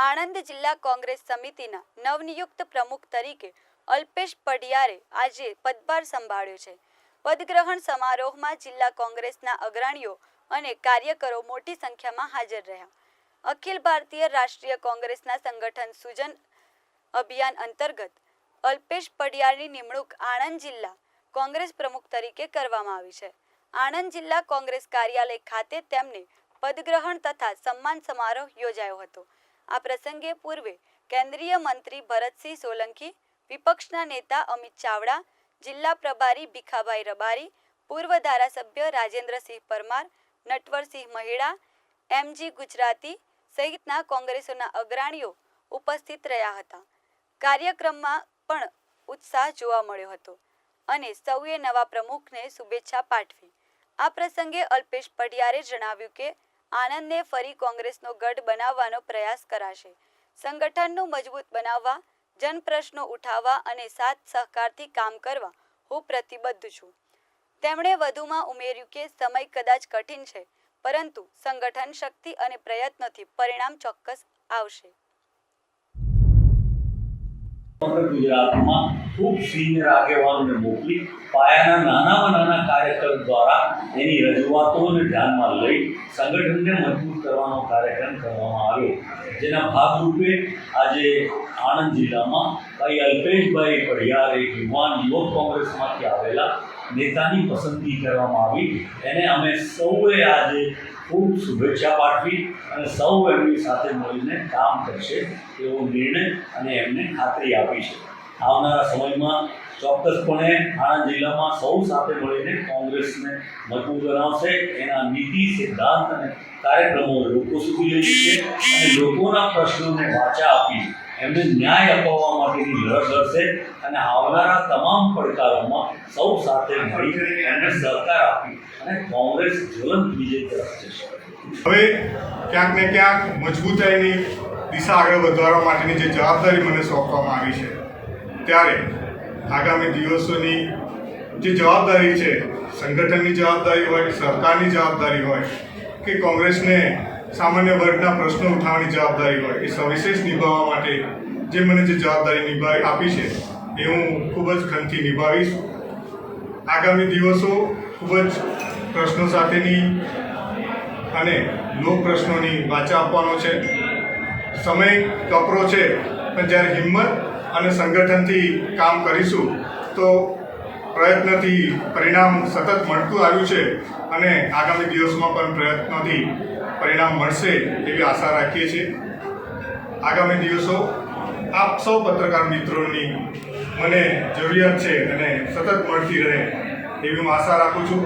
આણંદ જિલ્લા કોંગ્રેસ સમિતિના નવનિયુક્ત પ્રમુખ તરીકે અલ્પેશ પડિયારે આજે પદભાર સંભાળ્યો છે. પદગ્રહણ સમારોહમાં જિલ્લા કોંગ્રેસના અગ્રણીઓ અને કાર્યકરો મોટી સંખ્યામાં હાજર રહ્યા. અખિલ ભારતીય રાષ્ટ્રીય કોંગ્રેસના સંગઠન સુજન અભિયાન અંતર્ગત અલ્પેશ પડિયારની નિમણૂક આણંદ જિલ્લા કોંગ્રેસ પ્રમુખ તરીકે કરવામાં આવી છે. આણંદ જિલ્લા કોંગ્રેસ કાર્યાલય ખાતે તેમને પદગ્રહણ તથા સન્માન સમારોહ યોજાયો હતો. આ પ્રસંગે પૂર્વે કેન્દ્રીય મંત્રી ભરતસિંહ સોલંકી, વિપક્ષના નેતા અમિત ચાવડા, જિલ્લા પ્રભારી ભીખાભાઈ રબારી, પૂર્વ ધારાસભ્ય રાજેન્દ્રસિંહ પરમાર, નટવરસિંહ મહેડા, એમજી ગુજરાતી સહિતના કોંગ્રેસોના અગ્રણીઓ ઉપસ્થિત રહ્યા હતા. કાર્યક્રમમાં પણ ઉત્સાહ જોવા મળ્યો હતો અને સૌએ નવા પ્રમુખને શુભેચ્છા પાઠવી. આ પ્રસંગે અલ્પેશ પડિયારે જણાવ્યું કે આનંદને ફરી કોંગ્રેસનો ગઢ બનાવવાનો પ્રયાસ કરાશે. સંગઠનનું મજબૂત બનાવવા, જનપ્રશ્નો ઉઠાવવા અને સાથ સહકારથી કામ કરવા હું પ્રતિબદ્ધ છું. તેમણે વધુમાં ઉમેર્યું કે સમય કદાચ કઠિન છે, પરંતુ સંગઠન શક્તિ અને પ્રયત્નથી પરિણામ ચોક્કસ આવશે. સમગ્ર ગુજરાતમાં ખૂબ સિનિયર આગેવાનોને મોકલી પાયાના નાનામાં નાના કાર્યક્રમ દ્વારા એની રજૂઆતોને ધ્યાનમાં લઈ સંગઠનને મજબૂત કરવાનો કાર્યક્રમ કરવામાં આવ્યો. જેના ભાગરૂપે આજે આણંદ જિલ્લામાં ભાઈ અલ્પેશભાઈ પઢિયાર, એક યુવાન યુવક કોંગ્રેસમાંથી આવેલા નેતાની પસંદગી કરવામાં આવી. એને અમે સૌએ આજે ખૂબ શુભેચ્છા પાઠવી અને સૌ એમની સાથે મળીને કામ કરશે એવો નિર્ણય અને એમને ખાતરી આપી છે. આવનારા સમયમાં ચોક્કસપણે આણંદ જિલ્લામાં સૌ સાથે મળીને કોંગ્રેસને મજબૂત બનાવશે એના નીતિ સિદ્ધાંત અને કાર્યક્રમો લોકો સુધી લઈ જશે અને લોકોના પ્રશ્નોને વાચા આપી એમને ન્યાય અપાવવા માટેની લડત લડશે અને આવનારા તમામ પડકારોમાં સૌ સાથે મળી એમને સહકાર આપી અને કોંગ્રેસ જ્વલંત વિજય તરફ જશે. હવે ક્યાંક ને ક્યાંક મજબૂતાઈની દિશા આગળ વધારવા માટેની જે જવાબદારી મને સોંપવામાં આવી છે, ત્યારે આગામી દિવસોની જે જવાબદારી છે, સંગઠનની જવાબદારી હોય, સરકારની જવાબદારી હોય, કે કોંગ્રેસને સામાન્ય વર્ગના પ્રશ્નો ઉઠાવવાની જવાબદારી હોય. એ સવિશેષ નિભાવવા માટે જે મને જે જવાબદારી નિભાવી આપી છે, એ હું ખૂબ જ ખનથી નિભાવીશ. આગામી દિવસો ખૂબ જ પ્રશ્નો સાથેની અને લોક પ્રશ્નોની વાચા આપવાનો છે. સમય કપરો છે, પણ જ્યારે હિંમત અને સંગઠનથી કામ કરીશું, તો પ્રયત્નથી પરિણામ સતત મળતું આવ્યું છે અને આગામી દિવસમાં પણ પ્રયત્નોથી પરિણામ મળશે એવી આશા રાખીએ છીએ. આગામી દિવસો આપ સૌ પત્રકાર મિત્રોની મને જરૂરિયાત છે અને સતત મળતી રહે એવી હું આશા રાખું છું.